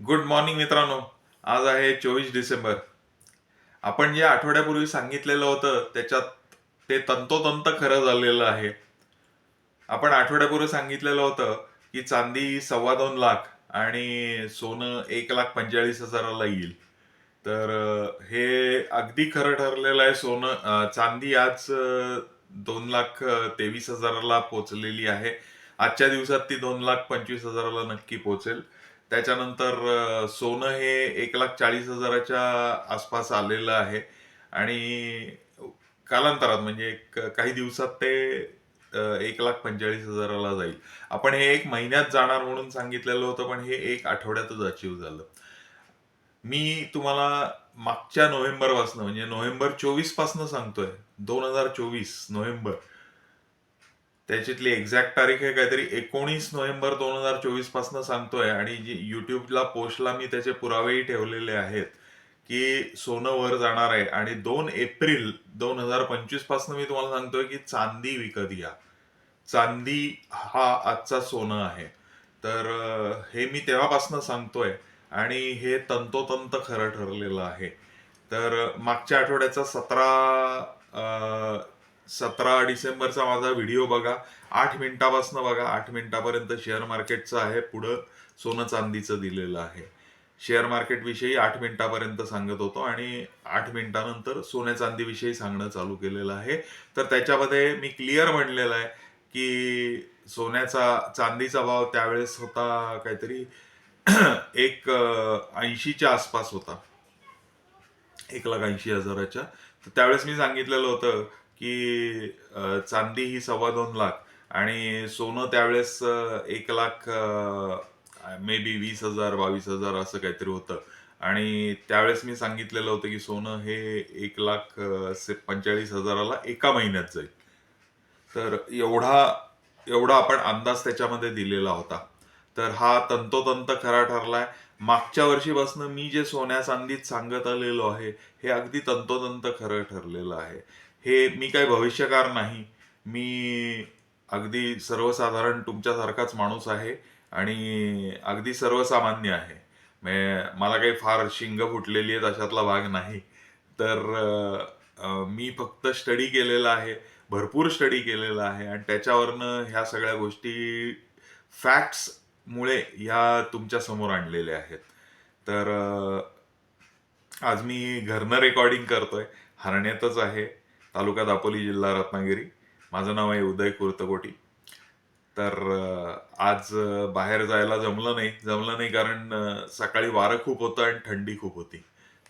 Good morning मित्रांनो. आज आहे चोवीस डिसेंबर. आपण जे आठवड्यापूर्वी सांगितलेलं होतं त्याच्यात ते तंतोतंत खरं झालेलं आहे. आपण आठवड्यापूर्वी सांगितलेलं होतं की चांदी सव्वा दोन लाख आणि सोनं एक लाख पंचेचाळीस हजाराला येईल. तर हे अगदी खरं ठरलेलं आहे सोनं. चांदी आज दोन लाख तेवीस हजाराला पोचलेली आहे. आजच्या दिवसात ती दोन लाख पंचवीस हजाराला नक्की पोचेल त्याच्यानंतर सोनं हे एक लाख चाळीस हजाराच्या आसपास आलेलं आहे. आणि कालांतरात म्हणजे एक काही दिवसात ते एक लाख पंचेचाळीस हजाराला जाईल. आपण हे एक महिन्यात जाणार म्हणून सांगितलेलं होतं पण हे एक आठवड्यातच अचीव झालं. मी तुम्हाला मागच्या नोव्हेंबरपासनं म्हणजे नोव्हेंबर चोवीसपासून सांगतोय. दोन हजार चोवीस नोव्हेंबर. त्याच्यातली एक्झॅक्ट तारीख आहे काहीतरी एकोणीस नोव्हेंबर दोन हजार चोवीसपासून सांगतोय. आणि जी युट्यूबला पोस्टला मी त्याचे पुरावेही ठेवलेले आहेत की सोनं वर जाणार आहे. आणि दोन एप्रिल दोन हजार पंचवीसपासून मी तुम्हाला सांगतोय की चांदी विकत घ्या. चांदी हा आजचा सोनं आहे. तर हे मी तेव्हापासून सांगतोय. आणि हे तंतोतंत खरं ठरलेलं आहे. तर मागच्या आठवड्याचा सतरा सतरा डिसेंबरचा माझा व्हिडिओ बघा. आठ मिनिटापासून बघा. आठ मिनिटापर्यंत शेअर मार्केटचं आहे. पुढं सोनं चांदीचं दिलेलं आहे. शेअर मार्केट विषयी आठ मिनिटापर्यंत सांगत होतो आणि आठ मिनिटानंतर सोन्या चांदी विषयी सांगणं चालू केलेलं आहे. तर त्याच्यामध्ये मी क्लिअर म्हणलेलं आहे की सोन्याचा चांदीचा भाव त्यावेळेस होता काहीतरी एक ऐंशीच्या आसपास होता. एक लाख ऐंशी हजाराच्या. तर त्यावेळेस मी सांगितलेलं होतं की चांदी ही सव्वा दोन लाख आणि सोनं त्यावेळेस एक लाख मे बी वीस हजार बावीस हजार असं काहीतरी होतं. आणि त्यावेळेस मी सांगितलेलं होतं की सोनं हे एक लाख से- पंचेचाळीस हजाराला एका महिन्यात जाईल. तर एवढा एवढा आपण अंदाज त्याच्यामध्ये दिलेला होता. तर हा तंतोतंत खरा ठरलाय. मागच्या वर्षीपासून मी जे सोन्या चांदीत सांगत आलेलो आहे हे अगदी तंतोतंत खरं ठरलेलं आहे. हे मी काही भविष्यकार नाही. मी अगदी सर्वसाधारण तुमच्यासारखाच माणूस आहे आणि अगदी सर्वसामान्य आहे. मला काही फार शिंग फुटलेली आहेत अशातला भाग नाही. तर मी फक्त स्टडी केलेला आहे भरपूर स्टडी केलेला आहे आणि त्याच्यावरनं ह्या सगळ्या गोष्टी फॅक्ट्समुळे ह्या तुमच्यासमोर आणलेल्या आहेत. तर आज मी घरनं रेकॉर्डिंग करतोय. हरण्यातच आहे. तालुका दापोली जिल्हा रत्नागिरी. माझं नाव आहे उदय कुर्तकोटी. तर आज बाहेर जायला जमलं नाही. जमलं नाही कारण सकाळी वारं खूप होतं आणि थंडी खूप होती.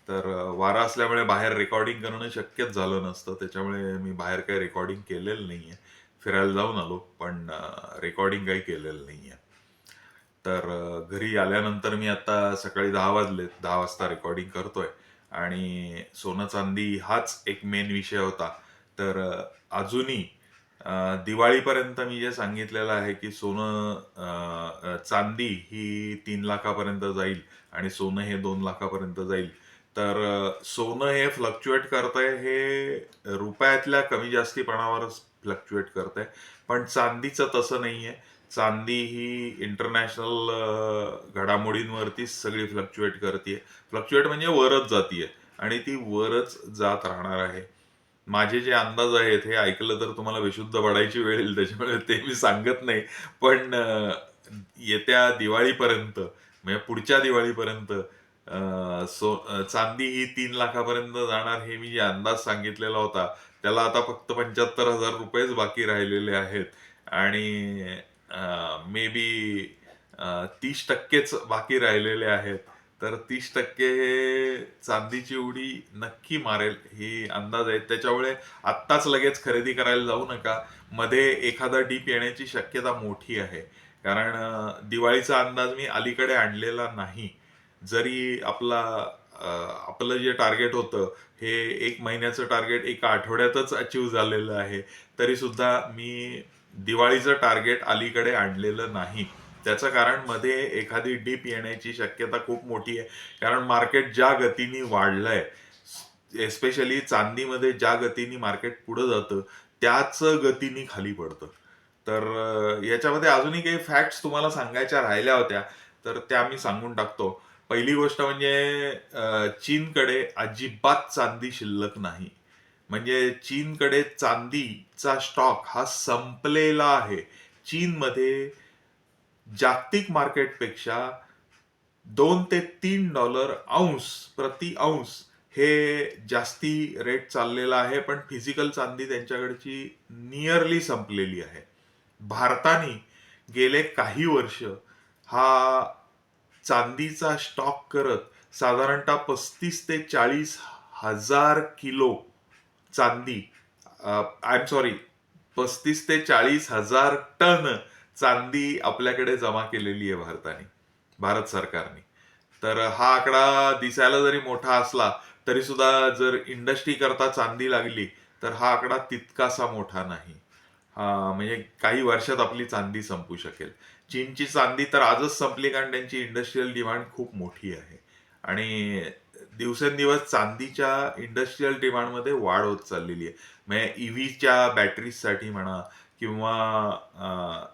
तर वारा असल्यामुळे बाहेर रेकॉर्डिंग करणं शक्यच झालं नसतं. त्याच्यामुळे मी बाहेर काही रेकॉर्डिंग केलेलं नाहीये. फिरायला जाऊन आलो पण रेकॉर्डिंग काही केलेलं नाहीये. तर घरी आल्यानंतर मी आता सकाळी दहा वाजले दहा वाजता रेकॉर्डिंग करतोय. आणि सोनं चांदी हाच एक मेन विषय होता. तर अजूनही दिवाळीपर्यंत मी जे सांगितलेलं आहे की सोनं चांदी ही तीन लाखापर्यंत जाईल आणि सोनं हे दोन लाखापर्यंत जाईल. तर सोनं हे फ्लक्च्युएट करतंय हे रुपयातल्या कमी जास्तीपणावरच फ्लक्च्युएट करतंय. पण चांदीचं तसं नाहीये. चांदी ही इंटरनॅशनल घडामोडींवरतीच सगळी फ्लक्च्युएट करते फ्लक्च्युएट म्हणजे वरच जातीये. आणि ती वरच जात राहणार आहे. माझे जे अंदाज आहेत हे ऐकलं तर तुम्हाला विशुद्ध पडायची वेळ येईल त्याच्यामुळे ते मी सांगत नाही. पण येत्या दिवाळीपर्यंत म्हणजे पुढच्या दिवाळीपर्यंत सो चांदी ही तीन लाखापर्यंत जाणार हे मी जे अंदाज सांगितलेला होता त्याला आता फक्त पंच्याहत्तर हजार रुपयेच बाकी राहिलेले आहेत. आणि मे बी तीस टक्केच बाकी राहिलेले आहेत. तर तीस टक्के हे चांदीची उडी नक्की मारेल ही अंदाज आहे. त्याच्यामुळे आत्ताच लगेच खरेदी करायला जाऊ नका. मध्ये एखादा डीप येण्याची शक्यता मोठी आहे. कारण दिवाळीचा अंदाज मी अलीकडे आणलेला नाही. जरी आपला आपलं जे टार्गेट होतं हे एक महिन्याचं टार्गेट एका आठवड्यातच अचीव झालेलं आहे. तरी सुद्धा मी दिवाळीचं टार्गेट अलीकडे आणलेलं नाही. त्याचं कारण मध्ये एखादी डीप येण्याची शक्यता खूप मोठी आहे. कारण मार्केट ज्या गतीने वाढलंय एस्पेशली चांदीमध्ये ज्या गतीने मार्केट पुढं जातं त्याच गतीने खाली पडतं. तर याच्यामध्ये अजूनही काही फॅक्ट्स तुम्हाला सांगायच्या राहिल्या होत्या तर त्या मी सांगून टाकतो. पहिली गोष्ट म्हणजे चीनकडे अजिबात चांदी शिल्लक नाही. म्हणजे चीनकडे चांदीचा स्टॉक हा संपलेला आहे. चीनमध्ये जागतिक मार्केटपेक्षा दोन ते तीन डॉलर अंश प्रति अंश हे जास्ती रेट चाललेला आहे पण फिजिकल चांदी त्यांच्याकडची नियरली संपलेली आहे. भारताने गेले काही वर्ष हा चांदीचा स्टॉक करत साधारणतः पस्तीस ते चाळीस हजार किलो चांदी आय एम सॉरी पस्तीस ते चाळीस हजार टन चांदी आपल्याकडे जमा केलेली आहे भारताने भारत सरकारने. तर हा आकडा दिसायला जरी मोठा असला तरी सुद्धा जर इंडस्ट्री करता चांदी लागली तर हा आकडा तितकासा मोठा नाही. म्हणजे काही वर्षात आपली चांदी संपू शकेल. चीनची चांदी तर आजच संपली कारण त्यांची इंडस्ट्रीयल डिमांड खूप मोठी आहे. आणि दिवसेंदिवस चांदीच्या इंडस्ट्रीयल डिमांडमध्ये वाढ होत चाललेली आहे. म्हणजे ई व्हीच्या बॅटरीजसाठी म्हणा किंवा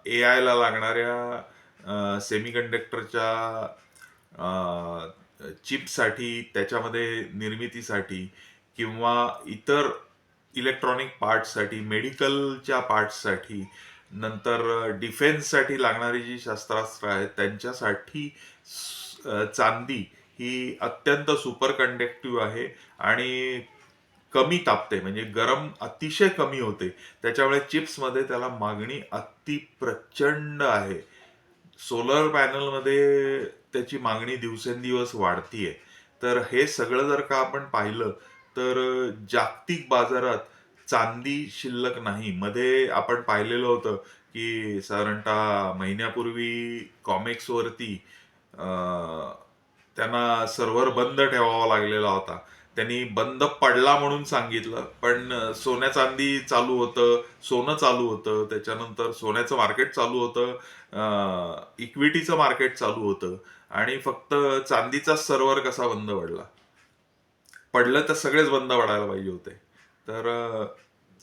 ए आयला लागणाऱ्या सेमीकंडक्टरच्या चिपसाठी त्याच्यामध्ये निर्मितीसाठी किंवा इतर इलेक्ट्रॉनिक पार्ट्ससाठी मेडिकलच्या पार्ट्ससाठी नंतर डिफेन्ससाठी लागणारी जी शस्त्रास्त्र आहेत त्यांच्यासाठी चांदी ही अत्यंत सुपर कंडक्टिव्ह आहे आणि कमी तापते म्हणजे गरम अतिशय कमी होते. त्याच्यामुळे चिप्समध्ये त्याला मागणी अति प्रचंड आहे. सोलर पॅनलमध्ये त्याची मागणी दिवसेंदिवस वाढतीये. तर हे सगळं जर का आपण पाहिलं तर जागतिक बाजारात चांदी शिल्लक नाही. मध्ये आपण पाहिलेलं होतं की साधारणतः महिन्यापूर्वी कॉमिक्सवरती अं, त्यांना सर्व्हर बंद ठेवावा लागलेला होता. त्यांनी बंद पडला म्हणून सांगितलं पण सोन्या चांदी चालू होतं सोनं चालू होतं त्याच्यानंतर सोन्याचं मार्केट चालू होतं इक्विटीचं मार्केट चालू होतं आणि फक्त चांदीचा सर्व्हर कसा बंद पडला? पडलं तर सगळेच बंद पडायला पाहिजे होते. तर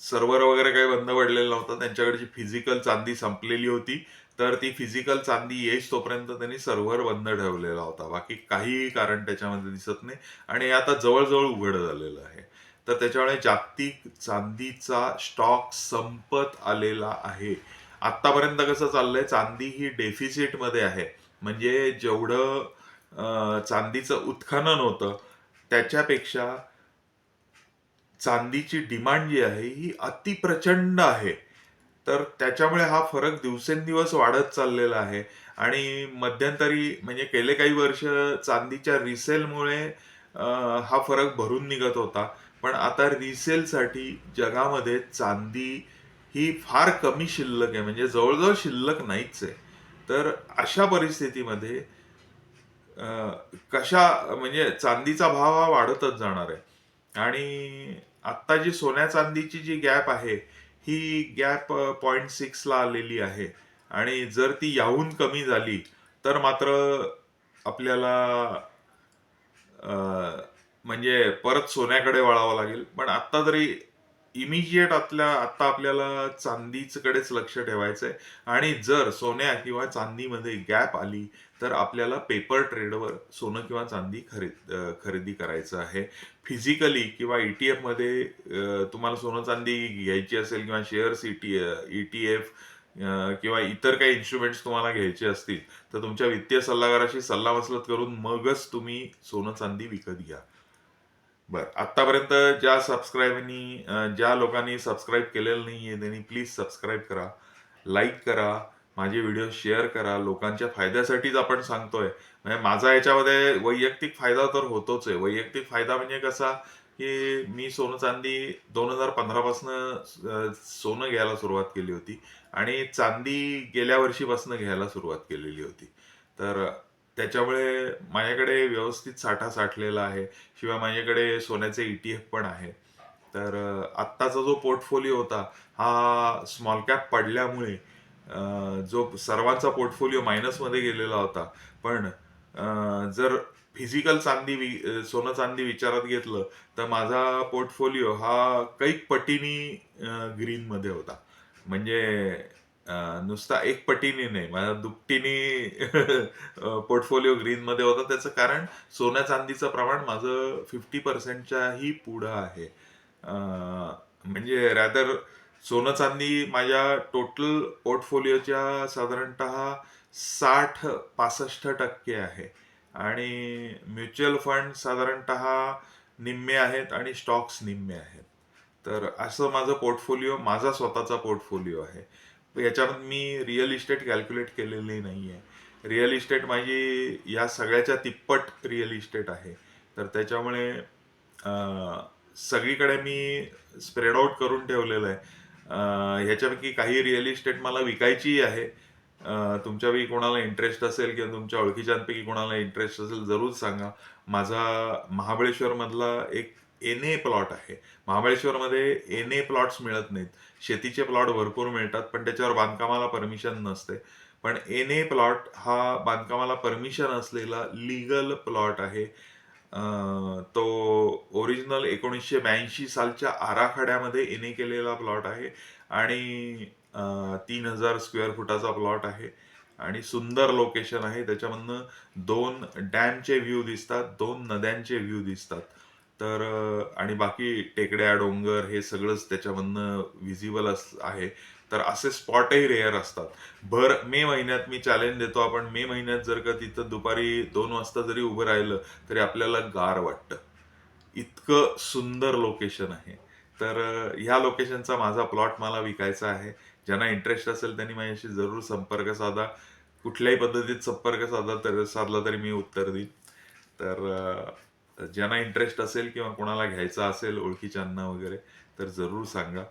सर्व्हर वगैरे काही बंद पडलेलं नव्हतं. त्यांच्याकडची फिजिकल चांदी संपलेली होती. तर ती फिजिकल चांदी येईस तोपर्यंत त्यांनी सर्व्हर बंद ठेवलेला होता. बाकी काहीही कारण त्याच्यामध्ये दिसत नाही आणि आता जवळजवळ उघड झालेलं आहे. तर त्याच्यामुळे जागतिक चांदीचा स्टॉक संपत आलेला आहे. आतापर्यंत कसं चाललंय? चांदी ही डेफिसिटमध्ये आहे. म्हणजे जेवढं चांदीचं उत्खनन होतं त्याच्यापेक्षा चांदीची डिमांड जी आहे ही अति प्रचंड आहे. तर त्याच्यामुळे हा फरक दिवसेंदिवस वाढत चाललेला आहे. आणि मध्यंतरी म्हणजे गेले काही वर्ष चांदीच्या रिसेलमुळे हा फरक भरून निघत होता. पण आता रिसेलसाठी जगामध्ये चांदी ही फार कमी शिल्लक आहे. म्हणजे जवळजवळ शिल्लक नाहीच आहे. तर अशा परिस्थितीमध्ये कशा म्हणजे चांदीचा भाव हा वाढतच जाणार आहे. आणि आत्ता जी सोन्या चांदीची जी गॅप आहे ही गॅप पॉईंट सिक्सला आलेली आहे. आणि जर ती याहून कमी झाली तर मात्र आपल्याला म्हणजे परत सोन्याकडे वळावं लागेल. पण आता तरी इमिजिएट आपल्या आता आपल्याला चांदीकडेच लक्ष ठेवायचं आहे आणि जर सोन्या किंवा चांदीमध्ये गॅप आली तर आपल्याला पेपर ट्रेडवर सोनं किंवा चांदी खरेद खरेदी करायचं आहे. फिजिकली किंवा ईटीएफमध्ये एफमध्ये तुम्हाला सोनं चांदी घ्यायची असेल किंवा शेअर्स ईटी ईटीएफ किंवा इतर काही इन्स्ट्रुमेंट्स तुम्हाला घ्यायचे असतील तर तुमच्या वित्तीय सल्लागाराशी सल्लामसलत करून मगच तुम्ही सोनं चांदी विकत घ्या. बर आतापर्यंत ज्या सबस्क्राईबनी ज्या लोकांनी सबस्क्राईब केलेलं नाहीये त्यांनी प्लीज सबस्क्राईब करा लाईक करा माझे व्हिडिओ शेअर करा. लोकांच्या फायद्यासाठीच आपण सांगतोय. म्हणजे माझा याच्यामध्ये वैयक्तिक फायदा तर होतोच आहे. वैयक्तिक फायदा म्हणजे कसा की मी सोनं चांदी दोन हजार पंधरापासनं सोनं घ्यायला सुरुवात केली होती आणि चांदी गेल्या वर्षीपासून घ्यायला सुरुवात केलेली होती. तर त्याच्यामुळे माझ्याकडे व्यवस्थित साठा साठलेला आहे शिवाय माझ्याकडे सोन्याचे ई टी एफ पण आहे. तर आत्ताचा जो पोर्टफोलिओ होता हा स्मॉल कॅप पडल्यामुळे जो सर्वांचा पोर्टफोलिओ मायनसमध्ये गेलेला होता. पण जर फिजिकल चांदी वि- सोनं चांदी विचारात घेतलं तर माझा पोर्टफोलिओ हा कैक पटीनी ग्रीनमध्ये होता. म्हणजे नुसता एक पटीने नाही. माझा दुपटीने पोर्टफोलिओ ग्रीन मध्ये होता. त्याचं कारण सोन्या चांदीचं प्रमाण माझं फिफ्टी पर्सेंटच्याही पुढं आहे. म्हणजे रॅदर सोनं चांदी माझ्या टोटल पोर्टफोलिओच्या साधारणतः साठ पासष्ट टक्के आहे. आणि म्युच्युअल फंड साधारणतः निम्मे आहेत आणि स्टॉक्स निम्मे आहेत. तर असं माझं पोर्टफोलिओ माझा स्वतःचा पोर्टफोलिओ आहे. याच्यात मी रिअल इस्टेट कॅल्क्युलेट केलेली नाही आहे रिअल इस्टेट माझी या सगळ्याच्या तिप्पट रिअल इस्टेट आहे. तर त्याच्यामुळे सगळीकडे मी स्प्रेड आउट करून ठेवलेलं आहे. ह्याच्यापैकी काही रिअल इस्टेट मला विकायचीही आहे. तुमच्यापैकी कोणाला इंटरेस्ट असेल किंवा तुमच्या ओळखीच्यांपैकी कोणाला इंटरेस्ट असेल जरूर सांगा. माझा महाबळेश्वरमधला एक एन ए प्लॉट आहे. महाबळेश्वरमध्ये एन ए प्लॉट्स मिळत नाहीत. शेतीचे प्लॉट भरपूर मिळतात पण त्याच्यावर बांधकामाला परमिशन नसते. पण एन ए प्लॉट हा बांधकामाला परमिशन असलेला लिगल प्लॉट आहे. तो ओरिजिनल एकोणीसशे ब्याऐंशी सालच्या आराखड्यामध्ये एन ए केलेला प्लॉट आहे आणि तीन हजार स्क्वेअर फुटाचा प्लॉट आहे आणि सुंदर लोकेशन आहे. त्याच्यामधनं दोन डॅमचे व्ह्यू दिसतात दोन नद्यांचे व्ह्यू दिसतात. तर आणि बाकी टेकड्या डोंगर हे सगळंच त्याच्यामधनं विजिबल अस आहे. तर असे स्पॉटही रेअर असतात. भर मे महिन्यात मी चॅलेंज देतो आपण. मे महिन्यात जर का तिथं दुपारी दोन वाजता जरी उभं राहिलं तरी आपल्याला गार वाटतं. इतकं सुंदर लोकेशन आहे. तर ह्या लोकेशनचा माझा प्लॉट मला विकायचा आहे. ज्यांना इंटरेस्ट असेल त्यांनी माझ्याशी जरूर संपर्क साधा. कुठल्याही पद्धतीत संपर्क साधा तर साधला तरी मी उत्तर देईन. तर अं, ज्यांना इंटरेस्ट असेल किंवा कोणाला घ्यायचा असेल ओळखीच्यांना वगैरे तर जरूर सांगा.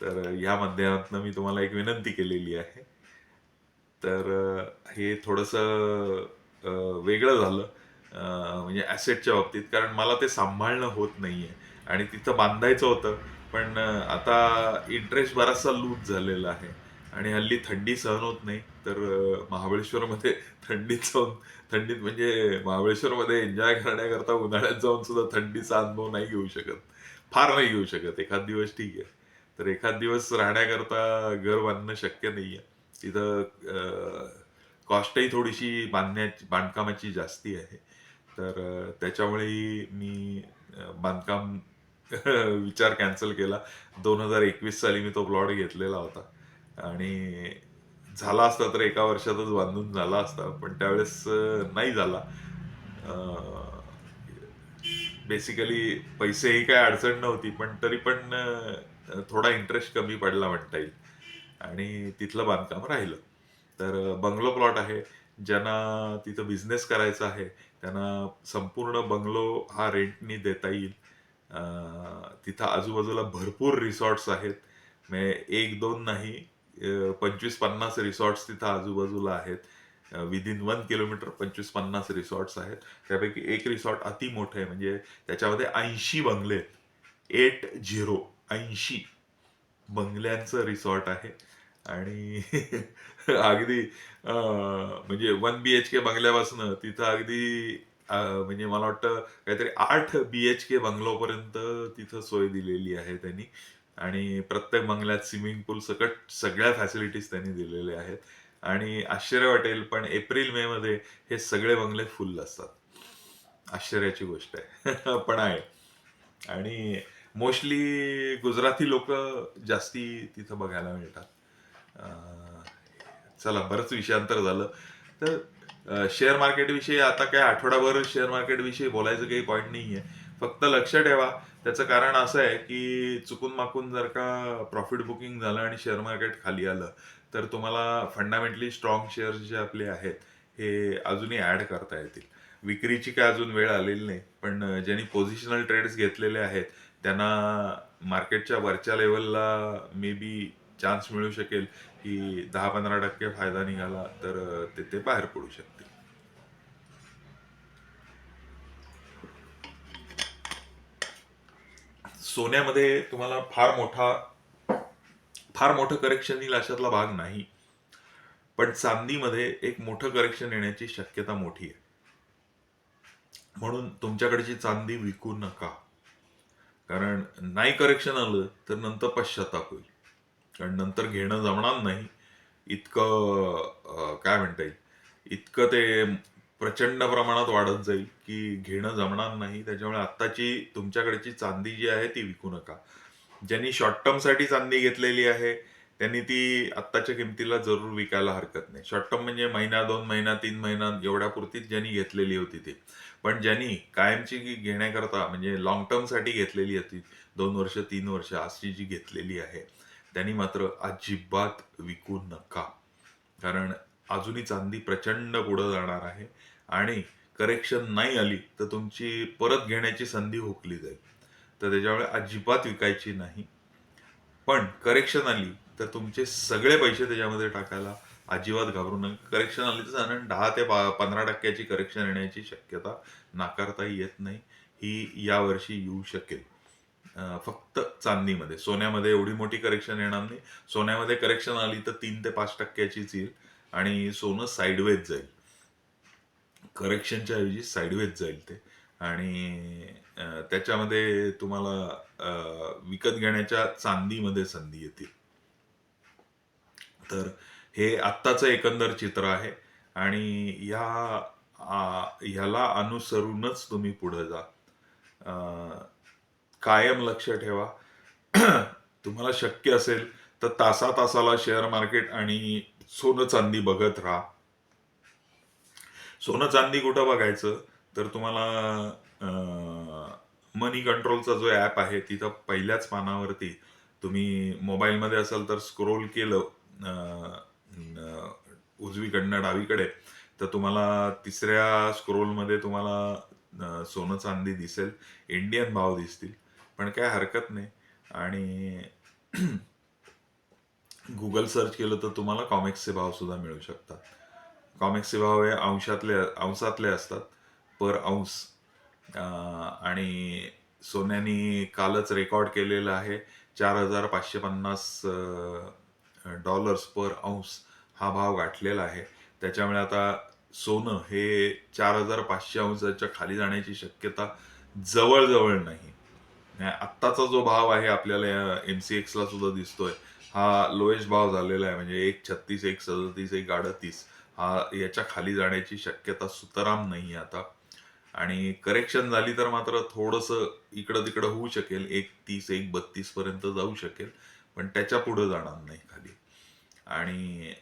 तर ह्या माध्यमातून मी तुम्हाला एक विनंती केलेली आहे. तर हे थोडंसं वेगळं झालं. म्हणजे ॲसेटच्या बाबतीत कारण मला ते सांभाळणं होत नाही आहे आणि तिथं बांधायचं होतं पण आता इंटरेस्ट बराचसा लूज झालेला आहे. आणि हल्ली थंडी सहन होत नाही. तर महाबळेश्वरमध्ये थंडीत जाऊन थंडीत म्हणजे महाबळेश्वरमध्ये एन्जॉय करण्याकरता उन्हाळ्यात जाऊन सुद्धा थंडीचा अनुभव नाही घेऊ शकत. फार नाही घेऊ शकत. एखाद दिवस ठीक आहे. तर एखाद दिवस राहण्याकरता घर बांधणं शक्य नाही आहे तिथं कॉस्टही थोडीशी बांधण्याची बांधकामाची जास्ती आहे. तर त्याच्यामुळेही मी बांधकाम विचार कॅन्सल केला. दोन हजार एकवीस साली मी तो प्लॉट घेतलेला होता. आणि झाला असता तर एका वर्षातच बांधून झाला असता पण त्यावेळेस नाही झाला. बेसिकली पैसे ही काय अडचण नव्हती पण तरी पण थोडा इंटरेस्ट कमी पडला म्हणता येईल. आणि तिथलं बांधकाम राहिलं. तर बंगलो प्लॉट आहे ज्यांना तिथं बिझनेस करायचा आहे त्यांना संपूर्ण बंगलो हा रेंटनी देता येईल. तिथं आजूबाजूला भरपूर रिसॉर्ट्स आहेत. म्हणजे एक दोन नाही पंचवीस पन्नास रिसॉर्ट्स तिथं आजूबाजूला आहेत. विदिन वन किलोमीटर पंचवीस पन्नास रिसॉर्ट्स आहेत. त्यापैकी एक रिसॉर्ट अति मोठं आहे. म्हणजे त्याच्यामध्ये ऐंशी बंगले एट झिरो ऐंशी बंगल्यांचं रिसॉर्ट आहे. आणि अगदी म्हणजे वन बी एच के बंगल्यापासून तिथं अगदी म्हणजे मला वाटतं काहीतरी आठ बी एच के बंगलोपर्यंत तिथं सोय दिलेली आहे त्यांनी. आणि प्रत्येक बंगल्यात स्विमिंग पूल सकट सगळ्या फॅसिलिटीज त्यांनी दिलेल्या आहेत. आणि आश्चर्य वाटेल पण एप्रिल मे मध्ये हे सगळे बंगले फुल असतात. आश्चर्याची गोष्ट आहे. पण आहे. आणि मोस्टली गुजराती लोक जास्ती तिथं बघायला मिळतात. चला बरंच विषयांतर झालं. तर शेअर मार्केटविषयी आता काय आठवडाभर शेअर मार्केटविषयी बोलायचं काही पॉईंट नाही आहे फक्त लक्ष ठेवा. त्याचं कारण असं आहे की चुकून माकून जर का प्रॉफिट बुकिंग झालं आणि शेअर मार्केट खाली आलं तर तुम्हाला फंडामेंटली स्ट्रॉंग शेअर्स जे आपले आहेत हे अजूनही ॲड करता येतील. विक्रीची काय अजून वेळ आलेली नाही पण ज्यांनी पोझिशनल ट्रेड्स घेतलेले आहेत त्यांना मार्केटच्या वरच्या लेवलला मे बी चान्स मिळू शकेल की दहा पंधरा टक्के फायदा निघाला तर ते ते बाहेर पडू शकतात सोन्यामध्ये तुम्हाला फार मोठा फार मोठं करेक्शन येईल अशातला भाग नाही. पण चांदीमध्ये एक मोठं करेक्शन येण्याची शक्यता मोठी आहे. म्हणून तुमच्याकडची चांदी विकू नका. कारण नाही करेक्शन आलं तर नंतर पश्चाताप होईल. कारण नंतर घेणं जमणार नाही. इतकं काय म्हणता येईल? इतकं ते प्रचंड प्रमाणात वाढत जाईल की घेणं जमणार नाही. त्याच्यामुळे आत्ताची तुमच्याकडची चांदी जी आहे ती विकू नका. ज्यांनी शॉर्ट टर्मसाठी चांदी घेतलेली आहे त्यांनी ती आत्ताच्या किमतीला जरूर विकायला हरकत नाही. शॉर्ट टर्म म्हणजे महिना दोन महिना तीन महिना एवढ्यापुरतीच ज्यांनी घेतलेली होती ती. पण ज्यांनी कायमची घेण्याकरता म्हणजे लॉंग टर्मसाठी घेतलेली होती दोन वर्ष तीन वर्ष अशी जी घेतलेली आहे त्यांनी मात्र अजिबात विकू नका. कारण अजूनही चांदी प्रचंड पुढे जाणार आहे. आणि करेक्शन नाही आली तर तुमची परत घेण्याची संधी हुकली जाईल. तर त्याच्यामुळे अजिबात विकायची नाही. पण करेक्शन आली तर तुमचे सगळे पैसे त्याच्यामध्ये टाकायला अजिबात घाबरू नका. करेक्शन आली तर साधारण दहा ते पंधरा टक्क्याची करेक्शन येण्याची शक्यता नाकारता येत नाही. ही यावर्षी येऊ शकेल. फक्त चांदीमध्ये. सोन्यामध्ये एवढी मोठी करेक्शन येणार नाही. सोन्यामध्ये करेक्शन आली तर तीन ते पाच टक्क्याचीच येईल. आणि सोनं साईडवेज जाईल. करेक्शनच्या ऐवजी साईडवेज जाईल ते. आणि त्याच्यामध्ये तुम्हाला विकत घेण्याच्या चांदीमध्ये संधी येतील. तर हे आत्ताचं एकंदर चित्र आहे आणि या ह्याला अनुसरूनच तुम्ही पुढे जा. कायम लक्ष ठेवा. तुम्हाला शक्य असेल तर तासा तासाला शेअर मार्केट आणि सोनं चांदी बघत राहा. सोनं चांदी कुठं बघायचं? तर तुम्हाला मनी कंट्रोलचा जो ॲप आहे तिथं पहिल्याच पानावरती तुम्ही मोबाईलमध्ये असाल तर स्क्रोल केलं उजवीकडनं डावीकडे तर तुम्हाला तिसऱ्या स्क्रोलमध्ये तुम्हाला सोनं चांदी दिसेल इंडियन भाव दिसतील. पण काय हरकत नाही. आणि गुगल सर्च केलं तर तुम्हाला कॉमिक्सचे भाव सुद्धा मिळू शकतात. कॉमिक्सचे भाव हे अंशातले अंशातले असतात. पर अंश. आणि सोन्यानी कालच रेकॉर्ड केलेलं आहे. चार हजार पाचशे पन्नास डॉलर्स पर अंश हा भाव गाठलेला आहे. त्याच्यामुळे आता सोनं हे चार हजार पाचशे अंशाच्या खाली जाण्याची शक्यता जवळजवळ नाही. नाही, आत्ताचा जो भाव आहे आपल्याला एम सी एक्सला सुद्धा दिसतोय. हा लोएस्ट भाव झालेला आहे. म्हणजे एक छत्तीस एक सदतीस एक अडतीस. हा याच्या खाली जाण्याची शक्यता सुतराम नाही आता. आणि करेक्शन झाली तर मात्र थोडस इकडं तिकडं होऊ शकेल. एक तीस एक बत्तीस पर्यंत जाऊ शकेल. पण त्याच्या पुढे जाणार नाही खाली. आणि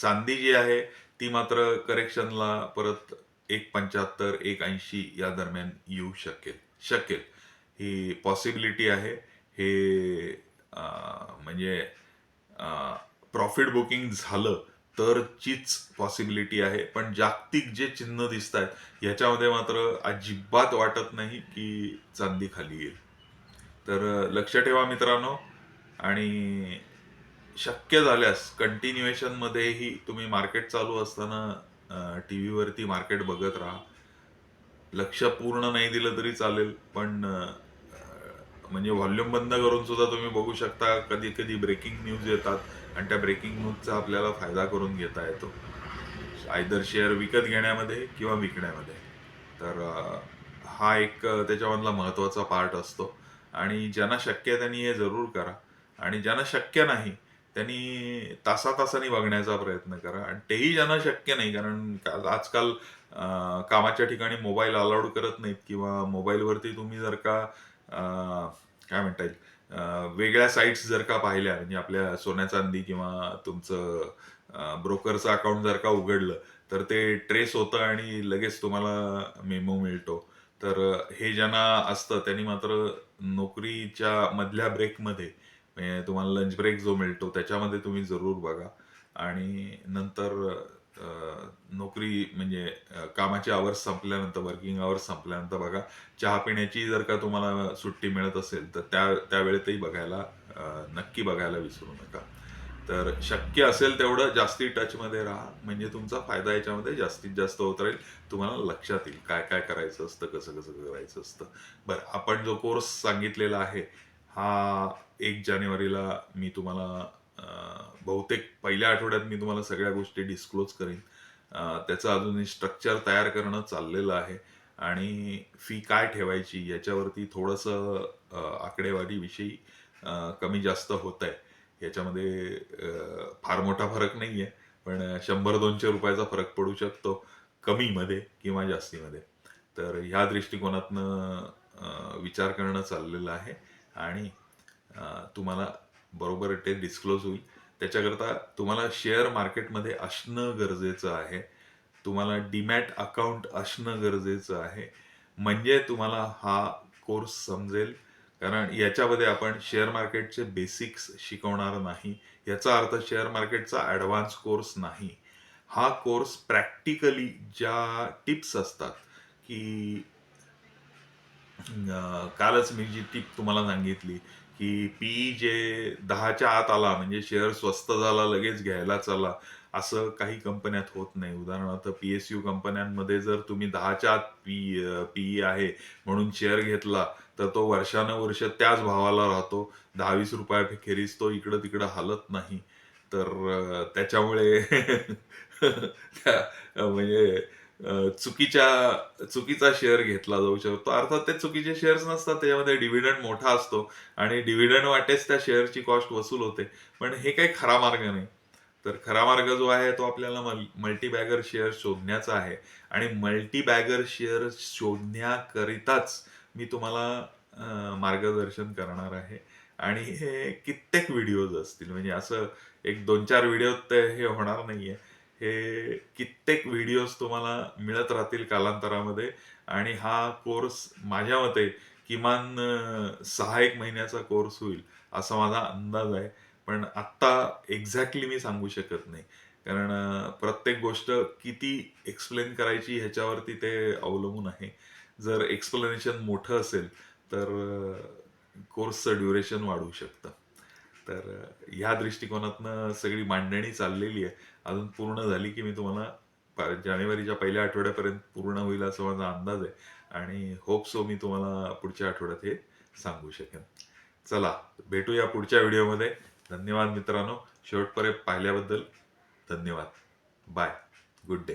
चांदी जी आहे ती मात्र करेक्शनला परत एक पंच्याहत्तर एक ऐंशी या दरम्यान येऊ शकेल. शकेल. ही पॉसिबिलिटी आहे. हे म्हणजे प्रॉफिट बुकिंग झालं तरचीच पॉसिबिलिटी आहे. पण जागतिक जे चिन्ह दिसत आहेत याच्यामध्ये मात्र अजिबात वाटत नाही की चांदी खाली येईल. तर लक्ष ठेवा मित्रांनो. आणि शक्य झाल्यास कंटिन्युएशन मध्येही तुम्ही मार्केट चालू असताना टी व्हीवरती मार्केट बघत राहा. लक्ष पूर्ण नाही दिलं तरी चालेल पण म्हणजे व्हॉल्यूम बंद करून सुद्धा तुम्ही बघू शकता. कधी कधी ब्रेकिंग न्यूज येतात. आणि त्या ब्रेकिंग न्यूजचा आपल्याला फायदा करून घेता येतो. आयदर शेअर विकत घेण्यामध्ये किंवा विकण्यामध्ये. तर हा एक त्याच्यामधला महत्त्वाचा पार्ट असतो. आणि ज्यांना शक्य आहे त्यांनी हे जरूर करा. आणि ज्यांना शक्य नाही त्यांनी तासा तासाने बघण्याचा प्रयत्न करा. आणि तेही ज्यांना शक्य नाही कारण आजकाल कामाच्या ठिकाणी मोबाईल अलाउड करत नाहीत किंवा मोबाईलवरती तुम्ही जर का काय म्हणता येईल वेगळ्या साईट्स जर का पाहिल्या म्हणजे आपल्या सोन्या चांदी किंवा तुमचं ब्रोकरचं अकाउंट जर का उघडलं तर ते ट्रेस होतं आणि लगेच तुम्हाला मेमो मिळतो. तर हे ज्यांना असतं त्यांनी मात्र नोकरीच्या मधल्या ब्रेकमध्ये म्हणजे तुम्हाला लंच ब्रेक जो मिळतो त्याच्यामध्ये तुम्ही जरूर बघा. आणि नंतर नोकरी म्हणजे कामाचे आवर्स संपल्यानंतर वर्किंग आवर्स संपल्यानंतर बघा चहा पिण्याची जर का तुम्हाला सुट्टी मिळत असेल तर त्या त्यावेळेतही बघायला नक्की बघायला विसरू नका. तर शक्य असेल तेवढं जास्ती टचमध्ये राहा म्हणजे तुमचा फायदा याच्यामध्ये जास्तीत जास्त होत राहील. तुम्हाला लक्षात येईल काय काय करायचं असतं कसं कसं करायचं असतं. बरं आपण जो कोर्स सांगितलेला आहे हा एक जानेवारीला मी तुम्हाला बहुतेक पहिल्या आठवड्यात मी तुम्हाला सगळ्या गोष्टी डिस्क्लोज करेन. त्याचं अजूनही स्ट्रक्चर तयार करणं चाललेलं आहे. आणि फी काय ठेवायची याच्यावरती थोडंसं आकडेवारीविषयी कमी जास्त होत आहे याच्यामध्ये फार मोठा फरक नाही आहे पण शंभर दोनशे रुपयाचा फरक पडू शकतो कमीमध्ये किंवा जास्तीमध्ये. तर ह्या दृष्टिकोनातनं विचार करणं चाललेलं आहे. आणि तुम्हाला बरोबर ते डिस्क्लोज होईल. त्याच्याकरता तुम्हाला शेअर मार्केटमध्ये असणं गरजेचं आहे. तुम्हाला डीमॅट अकाउंट असणं गरजेचं आहे. म्हणजे तुम्हाला हा कोर्स समजेल. कारण याच्यामध्ये आपण शेअर मार्केटचे बेसिक्स शिकवणार नाही. याचा अर्थ शेअर मार्केटचा ॲडव्हान्स कोर्स नाही. हा कोर्स प्रॅक्टिकली ज्या टिप्स असतात की कालच मी जी टीप तुम्हाला सांगितली की पी जे दहाच्या आत आला म्हणजे शेअर स्वस्त झाला लगेच घ्यायला चला असं काही कंपन्यात होत नाही. उदाहरणार्थ पी एस यू कंपन्यांमध्ये जर तुम्ही दहाच्या आत पी पी आहे म्हणून शेअर घेतला तर तो वर्षानुवर्ष त्याच भावाला राहतो. दहावीस रुपयाखेरीज तो इकडं तिकडं हलत नाही. तर त्याच्यामुळे म्हणजे चुकीच्या चुकीचा शेअर घेतला जाऊ शकतो अर्थात ते चुकीचे शेअर्स नसतात त्याच्यामध्ये डिव्हिडंड मोठा असतो आणि डिव्हिडंड वाटेच त्या शेअरची कॉस्ट वसूल होते. पण हे काही खरा मार्ग नाही. तर खरा मार्ग जो आहे तो आपल्याला मल्टी बॅगर शेअर शोधण्याचा आहे. आणि मल्टी बॅगर शेअर शोधण्याकरिताच मी तुम्हाला मार्गदर्शन करणार आहे. आणि हे कित्येक व्हिडिओज असतील. म्हणजे असं एक दोन चार व्हिडिओ ते हे होणार नाहीये. हे कित्येक व्हिडिओज तुम्हाला मिळत राहतील कालांतरामध्ये. आणि हा कोर्स माझ्या मते किमान सहा एक महिन्याचा कोर्स होईल असा माझा अंदाज आहे. पण आत्ता एक्झॅक्टली मी सांगू शकत नाही. कारण प्रत्येक गोष्ट किती एक्सप्लेन करायची ह्याच्यावरती ते अवलंबून आहे. जर एक्सप्लेनेशन मोठं असेल तर कोर्सचं ड्युरेशन वाढू शकतं. तर ह्या दृष्टिकोनातनं सगळी मांडणी चाललेली आहे. अजून पूर्ण झाली की मी तुम्हाला जानेवारीच्या पहिल्या आठवड्यापर्यंत पूर्ण होईल असा माझा अंदाज आहे. आणि होप सो मी तुम्हाला पुढच्या आठवड्यात हे सांगू शकेन. चला भेटूया पुढच्या व्हिडिओमध्ये. धन्यवाद मित्रांनो. शेवटपर्यंत पाहिल्याबद्दल धन्यवाद. Bye good day